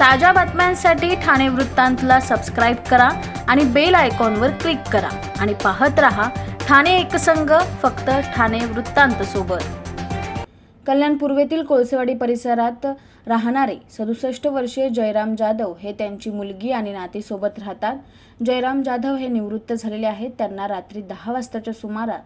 ताज्या बातम्यांसाठी ठाणे वृत्तांतला सबस्क्राईब करा आणि बेल आयकॉनवर क्लिक करा. आणि पाहत रहा ठाणे एकसंघ फक्त ठाणे वृत्तांत सोबत. कल्याण पूर्वेतील कोळसेवाडी परिसरात राहणारे सदुसष्ट वर्षीय जयराम जाधव हे त्यांची मुलगी आणि नातीसोबत राहतात. जयराम जाधव हे निवृत्त झालेले आहेत. त्यांना रात्री दहा वाजताच्या सुमारास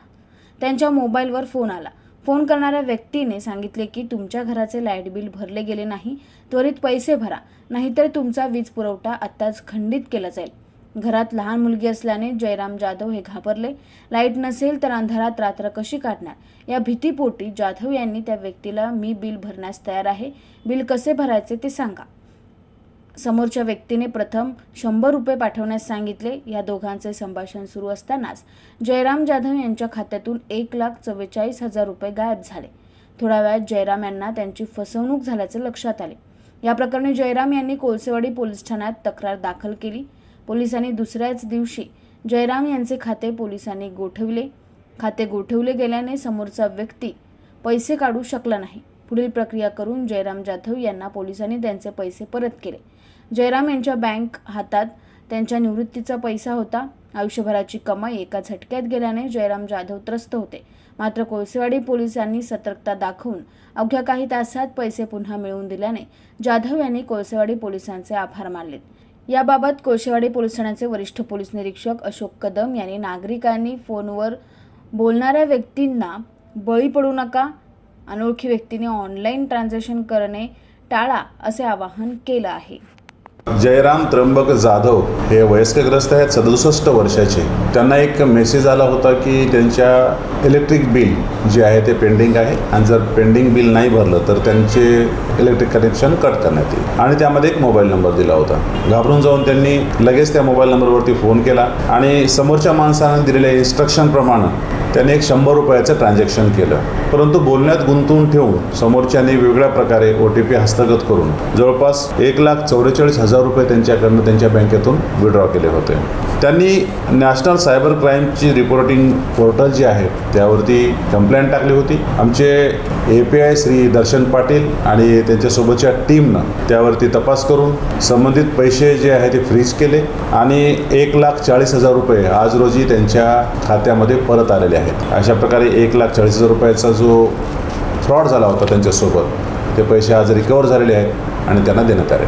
त्यांच्या मोबाईलवर फोन आला. फोन करणाऱ्या व्यक्तीने सांगितले की तुमच्या घराचे लाइट बिल भरले गेले नाही त्वरित पैसे भरा. नाहीतर तुमचा वीज पुरवठा आत्ताच खंडित केला जाईल. घरात लहान मुलगी असल्याने जयराम जाधव हे घाबरले. लाइट नसेल तर अंधारात रात्र कशी काढणार? या भीतीपोटी जाधव यांनी त्या व्यक्तीला मी बिल भरण्यास तयार आहे. बिल कसे भरायचे ते सांगा. समोरच्या व्यक्तीने प्रथम शंभर रुपये पाठवण्यास सांगितले. या दोघांचे संभाषण सुरू असतानाच जयराम जाधव यांच्या खात्यातून एक लाख चव्वेचाळीस हजार रुपये गायब झाले. थोड्या वेळात जयराम यांना त्यांची फसवणूक झाल्याचे लक्षात आले. या प्रकरणी जयराम यांनी कोळसेवाडी पोलीस ठाण्यात तक्रार दाखल केली. पोलिसांनी दुसऱ्याच दिवशी जयराम यांचे खाते पोलिसांनी गोठवले. खाते गोठवले गेल्याने समोरचा व्यक्ती पैसे काढू शकला नाही. पुढील प्रक्रिया करून जयराम जाधव यांना पोलिसांनी त्यांचे पैसे परत केले. जयराम यांच्या बँक हातात त्यांच्या निवृत्तीचा पैसा होता. आयुष्यभराची कमाई एका झटक्यात गेल्याने जयराम जाधव त्रस्त होते. मात्र कोळसेवाडी पोलिसांनी सतर्कता दाखवून अवघ्या काही तासात पैसे पुन्हा मिळवून दिल्याने जाधव यांनी कोळसेवाडी पोलिसांचे आभार मानलेत. याबाबत कोळसेवाडी पोलीस ठाण्याचे वरिष्ठ पोलीस निरीक्षक अशोक कदम यांनी नागरिकांनी फोनवर बोलणाऱ्या व्यक्तींना बळी पडू नका अनोळखी व्यक्तीने ऑनलाईन ट्रान्झॅक्शन करणे टाळा असे आवाहन केलं आहे. जयराम त्र्यंबक जाधव हे वयस्कग्रस्त आहेत सदुसष्ट वर्षाचे. त्यांना एक मेसेज आला होता की त्यांच्या इलेक्ट्रिक बिल जे आहे ते पेंडिंग आहे आणि जर पेंडिंग बिल नाही भरलं तर त्यांचे इलेक्ट्रिक कनेक्शन कट करण्यात येईल. आणि त्यामध्ये एक मोबाईल नंबर दिला होता. घाबरून जाऊन त्यांनी लगेच त्या मोबाईल नंबरवरती फोन केला आणि समोरच्या माणसानं दिलेल्या इन्स्ट्रक्शनप्रमाणे त्याने एक शंभर रुपयाचं ट्रान्झॅक्शन केलं. परंतु बोलण्यात गुंतवून ठेवून समोरच्याने वेगळ्या प्रकारे ओ टी पी हस्तगत करून जवळपास एक लाख चौवेचाळीस हजार रुपये त्यांच्याकडनं त्यांच्या बँकेतून विड्रॉ केले होते. त्यांनी नॅशनल सायबर क्राईमची रिपोर्टिंग पोर्टल जे आहे त्यावरती कंप्लेंट टाकली होती. आमचे A P I Shri Darshan Patil आणि त्यांच्यासोबतच्या टीमनं त्यावरती तपास करून संबंधित पैसे जे आहे ते फ्रीज केले आणि एक लाख चाळीस हजार रुपये आज रोजी त्यांच्या खात्यामध्ये परत आलेले आहेत. अशा प्रकारे एक लाख चाळीस हजार रुपयाचा जो फ्रॉड झाला होता त्यांच्यासोबत ते पैसे आज रिकवर झालेले आहेत आणि त्यांना देण्यात आले.